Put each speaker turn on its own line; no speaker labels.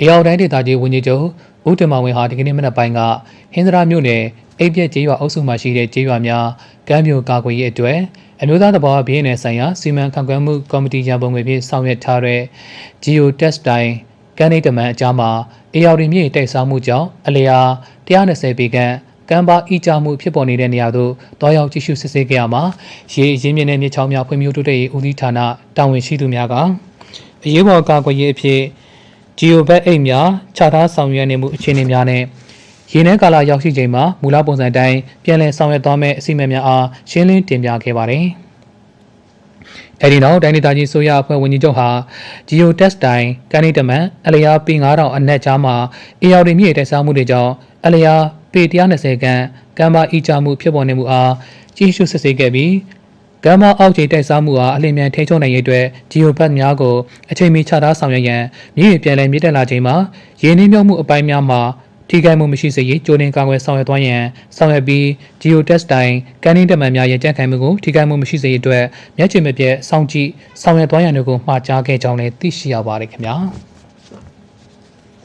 အေယောက်တိုင်းဒေသကြီးဝန်ကြီးချုပ်ဦးတင်မောင်ဝင်းဟာဒီကနေ့မနက်ပိုင်းကဟင်္ဒရာမြို့နယ်အိပ်ပြက်ကျေးရွာအုပ်စုမှာရှိတဲ့ကျေးရွာများကမ်းပြိုကာကွယ်ရေးအတွက်အမျိုးသားသဘာဝဘေးနယ်ဆိုင်ရာစီမံခန့်ခွဲမှုကော်မတီရန်ပုံငွေဖြင့်ဆောင်ရွက်ထားတဲ့ Geo Test တိုင်းကန်နေတမန်အကြားမှာအေယောက်ရီမြေတိုက်စားမှုကြောင့်အလျာ120ပေခန့်ကမ်းပါဤကြမှုဖြစ်ပေါ်နေတဲ့နေရာသို့တွားရောက်ကြည့်ရှုစစ်ဆေးခဲ့ရမှာရေအရင်းမြစ်နဲ့မြေချောင်းများဖွံ့ဖြိုးတိုးတက်ရေးဦးစီးဌာနတာဝန်ရှိသူများကအရေးပေါ်ကာကွယ်ရေးအဖြစ် Geo Bag အိတ်များခြားထားဆောင်ရွက်နေမှုအခြေအနေများနဲ့ရေနည်းကာလရောက်ရှိချိန်မှာမူလပုံစံတိုင်းပြန်လည်ဆောင်ရွက်သွားမယ့်အစီအမံများအားရှင်းလင်းတင်ပြခဲ့ပါတယ်။အဲဒီနောက်တိုင်းဒေသကြီးဆိုရအဖွဲ့ဝန်ကြီးချုပ်ဟာ Geo Test တိုင်းကန်နေတမန်အလျာပေ9000 အနက်ကြားမှာအေယော်ဒီမြေတိုက်စားမှုတွေကြောင့်အလျာပေ120ခန့်ကမ်းပါဤကြမှုဖြစ်ပေါ်နေမှုအားကြီးစုစစ်ဆေးခဲ့ပြီး ကမ်းမအောက်ခြေတိုက်စားမှုအားအလင်းမြန်ထိန်းချုပ်နိုင်ရေးအတွက်ဂျီယိုဘတ်များကိုအချိန်မီချထားဆောင်ရွက်ရန်မြေပြင်ပြန်လည်မြင့်တက်လာချိန်မှာရင်းနှီးမြှုပ်မှုအပိုင်းများမှာထိခိုက်မှုမရှိစေရေးကြိုတင်ကာကွယ်ဆောင်ရွက်သွားရန်ဆောင်ရွက်ပြီး Geo Test တိုင်းကန်င်းတမန်များရဲ့ကြံ့ခိုင်မှုကိုထိခိုက်မှုမရှိစေရေးအတွက်မျက်ခြေမပြတ်စောင့်ကြည့်ဆောင်ရွက်သွားရန်တို့ကိုမှာကြားခဲ့ကြောင်းလည်းသိရှိရပါတယ်ခင်ဗျာ။